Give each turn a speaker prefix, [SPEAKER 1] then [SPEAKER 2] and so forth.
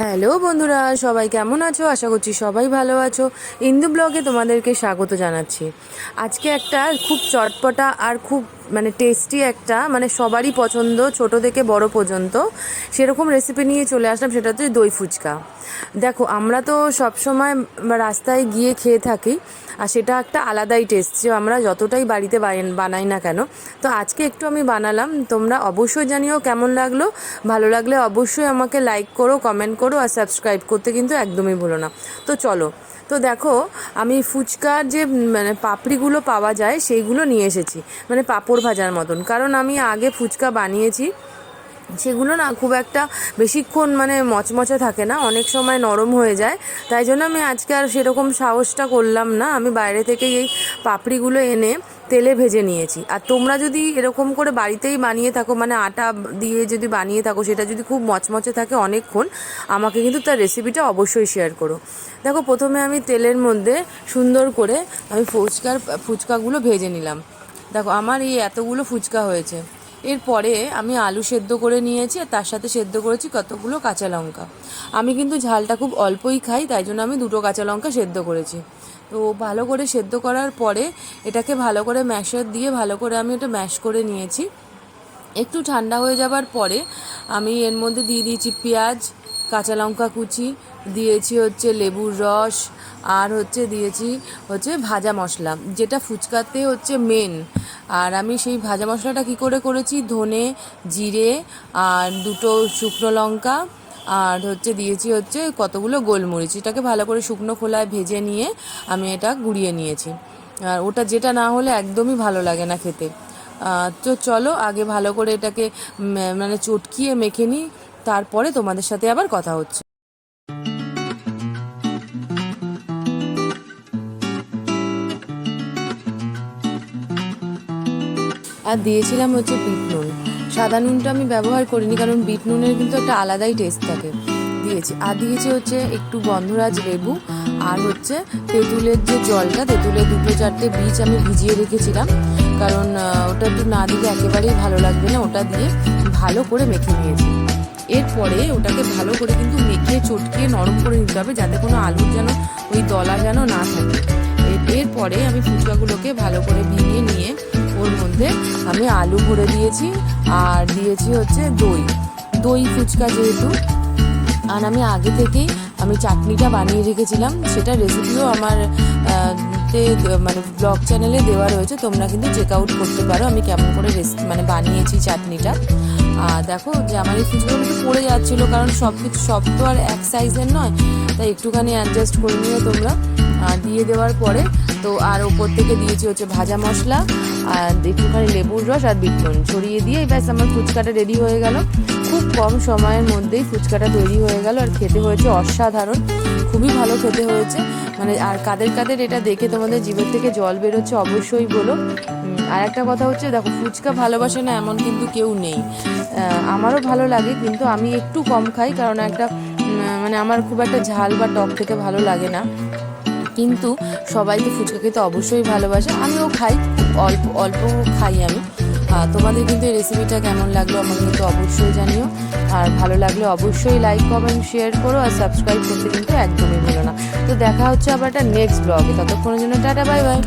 [SPEAKER 1] Hello বন্ধুরা, সবাই কেমন আছো? আশা করছি সবাই ভালো আছো। ইন্দু ব্লগে তোমাদেরকে স্বাগত জানাচ্ছি। আজকে একটা খুব চটপটা আর খুব মানে টেস্টি একটা মানে সবারই পছন্দ, ছোট থেকে বড় পর্যন্ত। সেরকম রেসিপি নিয়ে চলে আসলাম, সেটা হচ্ছে দই ফুচকা। দেখো, আমরা তো সবসময় রাস্তায় গিয়ে খেয়ে থাকি, আর সেটা একটা আলাদাই টেস্ট যে আমরা যতটাই বাড়িতে বান- বানাই না কেন। তো আজকে একটু আমি বানালাম, তোমরা অবশ্যই জানিও কেমন লাগল। ভালো লাগলে অবশ্যই আমাকে লাইক করো কমেন্ট করো, আর সাবস্ক্রাইব করতে কিন্তু একদমই ভুলো না। তো চলো, তো দেখো, আমি ফুচকার যে মানে পাপড়িগুলো পাওয়া যায়, সেইগুলো নিয়ে এসেছি। মানে পাঁপড় ভাজার মতন। কারণ আমি আগে ফুচকা বানিয়েছি, সেগুলো না খুব একটা বেশিক্ষণ মানে মচমচে থাকে না, অনেক সময় নরম হয়ে যায়। তাই জন্য আমি আজকে আর সেরকম সাহসটা করলাম না। আমি বাইরে থেকেই এই পাপড়িগুলো এনে তেলে ভেজে নিয়েছি। আর তোমরা যদি এরকম করে বাড়িতেই বানিয়ে থাকো মানে আটা দিয়ে যদি বানিয়ে থাকো, সেটা যদি খুব মচমচে থাকে অনেকক্ষণ, আমাকে কিন্তু তার রেসিপিটা অবশ্যই শেয়ার করো। দেখো, প্রথমে আমি তেলের মধ্যে সুন্দর করে আমি ফুচকার, ফুচকাগুলো ভেজে নিলাম। দেখো, আমার এই এতগুলো ফুচকা হয়েছে। এরপরে আমি আলু সেদ্ধ করে নিয়েছি, আর তার সাথে সেদ্ধ করেছি কতগুলো কাঁচা লঙ্কা। আমি কিন্তু ঝালটা খুব অল্পই খাই, তাই জন্য আমি দুটো কাঁচা লঙ্কা সেদ্ধ করেছি। তো ভালো করে সেদ্ধ করার পরে এটাকে ভালো করে ম্যাশার দিয়ে ভালো করে আমি এটা ম্যাশ করে নিয়েছি। একটু ঠান্ডা হয়ে যাবার পরে আমি এর মধ্যে দিয়ে দিয়েছি পেঁয়াজ, কাঁচা লঙ্কা কুচি, দিয়েছি হচ্ছে লেবুর রস আর হচ্ছে দিয়েছি হচ্ছে ভাজা মশলা, যেটা ফুচকাতে হচ্ছে মেন আর আমি সেই ভাজা মশলাটা কি করে করেছি? ধনে, জিরে আর দুটো শুকনো লঙ্কা আর হচ্ছে দিয়েছি হচ্ছে কতগুলো গোলমরিচ। এটাকে ভালো করে শুকনো খোলায় ভেজে নিয়ে আমি এটা গুঁড়িয়ে নিয়েছি। আর ওটা যেটা না হলে একদমই ভালো লাগে না খেতে। তো চলো আগে ভালো করে এটাকে মানে চটকিয়ে মেখে নিই, তারপরে তোমাদের সাথে আবার কথা হচ্ছে। আর দিয়েছিলাম হচ্ছে বিট নুন। সাদা নুনটা আমি ব্যবহার করিনি, কারণ বিট নুনের কিন্তু একটা আলাদাই টেস্ট থাকে। দিয়েছি। আর দিয়েছি হচ্ছে একটু গন্ধরাজ লেবু আর হচ্ছে তেঁতুলের যে জলটা, তেঁতুলের দুটো চারটে বীজ আমি ভিজিয়ে রেখেছিলাম। কারণ ওটা একটু না দিলে একেবারেই ভালো লাগবে না। ওটা দিয়ে ভালো করে মেখে নিয়েছি। এরপরে ওটাকে ভালো করে কিন্তু মেখে চটকিয়ে নরম করে নিতে হবে, যাতে কোনো আলুর যেন ওই দলা যেন না থাকে। এরপরে আমি ফুচকাগুলোকে ভালো করে মধ্যে আমি আলু ভরে দিয়েছি আর দিয়েছি হচ্ছে দই। দই ফুচকা যেহেতু, আর আমি আগে থেকেই আমি চাটনিটা বানিয়ে রেখেছিলাম। সেটা রেসিপিও আমার তে মানে ব্লগ চ্যানেলে দেওয়া রয়েছে। তোমরা কিন্তু চেক আউট করতে পারো আমি কেমন করে রেসিপি মানে বানিয়েছি চাটনিটা। আর দেখো যে আমার এই ফুচকাগুলো একটু পড়ে যাচ্ছিল, কারণ সব কিছু সব তো আর এক সাইজের নয়, তাই একটুখানি অ্যাডজাস্ট করে নিও তোমরা। দিয়ে দেওয়ার পরে তো আর ওপর থেকে দিয়েছি হচ্ছে ভাজা মশলা আর একটুখানি লেবুর রস আর বিট নুন ছড়িয়ে দিয়ে ব্যাস আমার ফুচকাটা রেডি হয়ে গেল। খুব কম সময়ের মধ্যেই ফুচকাটা তৈরি হয়ে গেল আর খেতে হয়েছে অসাধারণ। খুবই ভালো খেতে হয়েছে। মানে আর কাদের কাদের এটা দেখে তোমাদের জীবের থেকে জল বেরোচ্ছে অবশ্যই বলো। আর একটা কথা হচ্ছে, দেখো, ফুচকা ভালোবাসে না এমন কিন্তু কেউ নেই। আমারও ভালো লাগে, কিন্তু আমি একটু কম খাই, কারণ একটা মানে আমার খুব একটা ঝাল বা টক খেতে ভালো লাগে না। কিন্তু সবাই তো ফুচকা খেতে অবশ্যই ভালোবাসে। আমিও খাই, অল্প অল্প খাই আমি। তোমাদের কিন্তু এই রেসিপিটা কেমন লাগল আমাকে কিন্তু অবশ্যই জানিও। আর ভালো লাগলে অবশ্যই লাইক কমেন্ট শেয়ার করো আর সাবস্ক্রাইব করতে কিন্তু একদমই ভুলো না। তো দেখা হচ্ছে আবার একটা নেক্সট ব্লগে ততক্ষণের জন্য টাটা বাই বাই